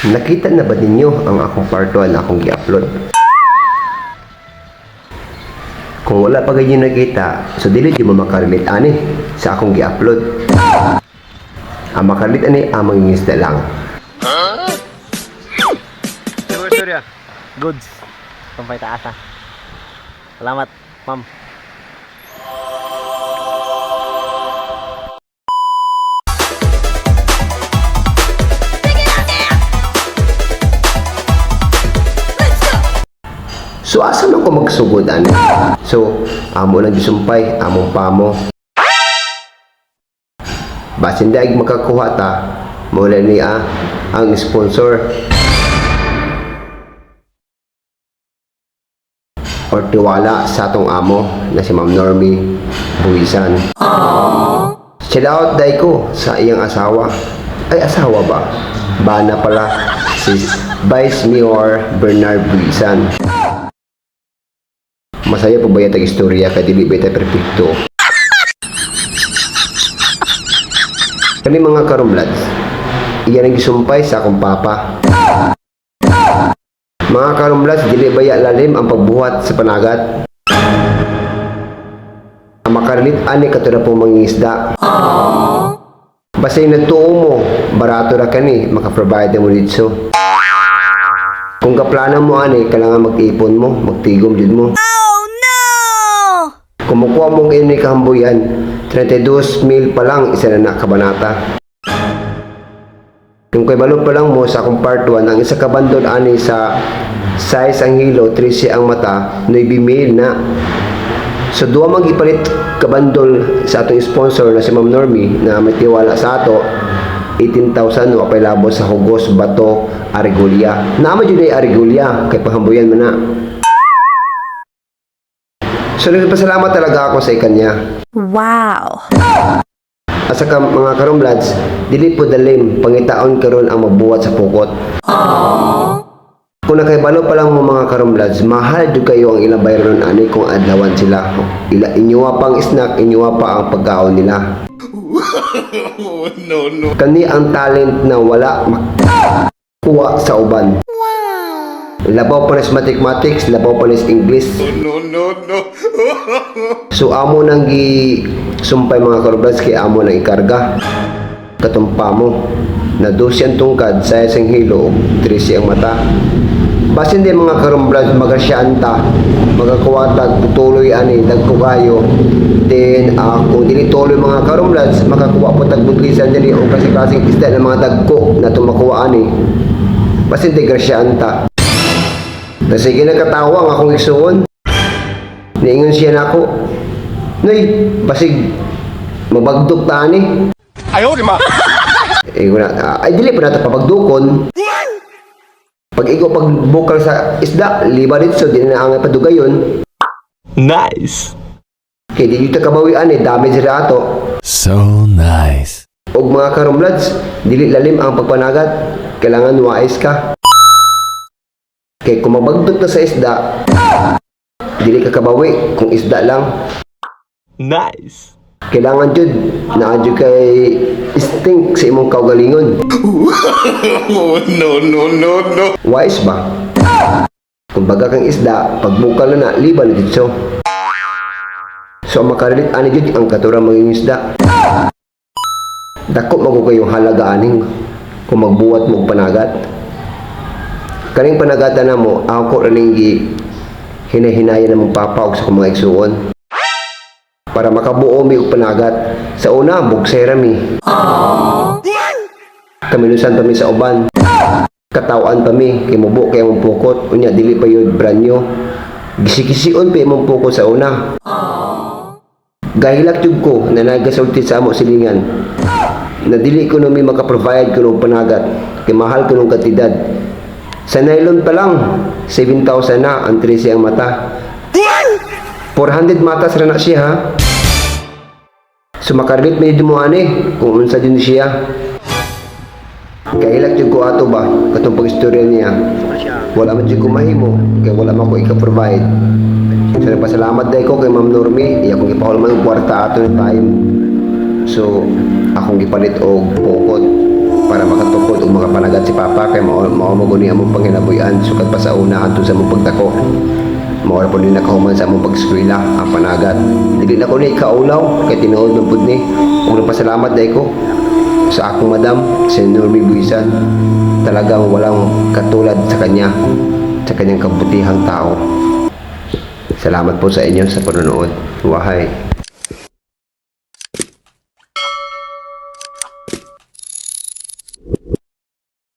Nakita na ba ninyo ang akong part 1 na akong gi-upload? Kung wala pa ganyan nakita, so dili di mo makarelit ani sa akong gi-upload. Ang makarelit ani amang ngisda lang. Surya. Goods. Sampay taas ah. Salamat, ma'am. So asa man ko magsugod ani? So amo lang gisumpay, among pamo. Basin daig makakuha ta, mula ni ah, ang sponsor. or tiwala sa atong amo na si Ma'am Normie Buisan. Shout out day ko sa iyang asawa. Ay, asawa ba? Bana pala si Vice Mayor Bernard Buisan. Masaya po ba yung istorya kay dili ba ito perfecto? Kani mga karumlads, iyan ang gisumpay sa akong papa. Mga karumlads, dili baya lalim ang pagbuhat sa panagat. Makarilit ani katuna pong mangingisda. Basay nagtuo mo, barato ra kani, makaprovide mo dito. Kung kaplana mo ani, kailangan mag-ipon mo, magtigom din mo. Makuha mong ini kahambuyan, 32 mil pa lang isa na nakabanata. Yung kay balot pa lang mo sa akong part 1, ang isa ka bandol ani sa size ang hilo, 13 ang mata, 9 mil na. So duwa mag ipalit kabandol sa atong sponsor na si Ma'am Normie na may tiwala sa ato 18,000 wa pay labo sa Hugos Bato Arigulya. Naama jud ay Arigulya kay pahambuyan mo na. So nagpasalamat talaga ako sa ikanya. Wow! Asa ka mga karumlads, dili po dalim pangitaon karon ang mabuhat sa pukot. Kung nakaibalo pa lang mo mga karumlads, mahal jud kayo ang ilang bayron ani kung adlawan sila. Ila inyuwa pang snack, inyuwa pa ang pagkaon nila. no, no. Kani ang talent na wala makuha sa uban. Labaw sa mathematics, sa English. No, no, no. So amo nang gi sumpay mga karublas kay amo nang ikarga. Katumpa mo na 12 ang tungkad sa isang hilo ug 13 ang mata. Basin din mga karumblas magasyanta magakuwatag tuloy ani dagko kayo then ah, kung dili tuloy mga karumblas makakuha po tag budlisan dili o kasi klaseng isda ng mga dagko na tumakuha ani basin di grasyanta na sige nagkatawa ang akong isuon Niingon siya na ako. Nay, basig mabagdok ta ni. Ayaw, di ma. Eh, wala, ah, ay dili pa nato papagdukon. Pag ikaw pagbukal sa isda, liba dito, di na angay padugayon. Nice. Kaya di dito kabawian eh, damage ra ato. So nice. Og mga karumlads, dili lalim ang pagpanagat. Kailangan wais ka. Kaya kung na sa isda, dili ka kabawi kung isda lang. Nice. Kailangan jud na jud kay instinct sa imong kaugalingon. Oh, no, no, no, no. Wise ba? Kung baga kang isda, pagbukal na na, liban na dito. So, ang makarilit ani jud ang katurang maging isda. Dako mo kayong halaga aning kung magbuwat mo panagat. Kaning panagatan na mo, ako ko rin hinahinaya na mong papa og sa mga igsuon. Para makabuo mi panagat. Sa una, bugsera mi. Kaminusan pa mi sa uban. Katawan pa mi kay mubo kay mong pukot. Unya dili pa yun branyo gisikisiun pa imong pukot sa una. Gahilak jud ko na nagasulti sa amo silingan. Na dili ko mi maka-provide kuno panagat. Kay mahal kuno katidad sa nylon pa lang 7,000 na ang 13 ang mata 400 matas ra na siya ha so makarlit mi mo ani kung unsa din siya Kailan jud ko ato ba katong pag-istorya niya. Wala man jud ko mahimo kay wala man ko ika-provide. So nagpasalamat dai ko kay Ma'am Normie, iya kong ipahol man kwarta ato ng time. So akong gipalit og pokot. para makatukod o makapanagad si Papa kay mao mo guni among panginabuyan sukad pa sa una adto sa among pagdako. Mao ra po ni nakahuman sa among pag-eskwela ang panagat. Dili na ko ni kaulaw kay tinuod man pud ni. Ug nagpasalamat dai ko sa akong madam, si Normie Buisan. Talagang walang katulad sa kanya, sa kanyang kabutihang tao. Salamat po sa inyo sa panonood. Wahay.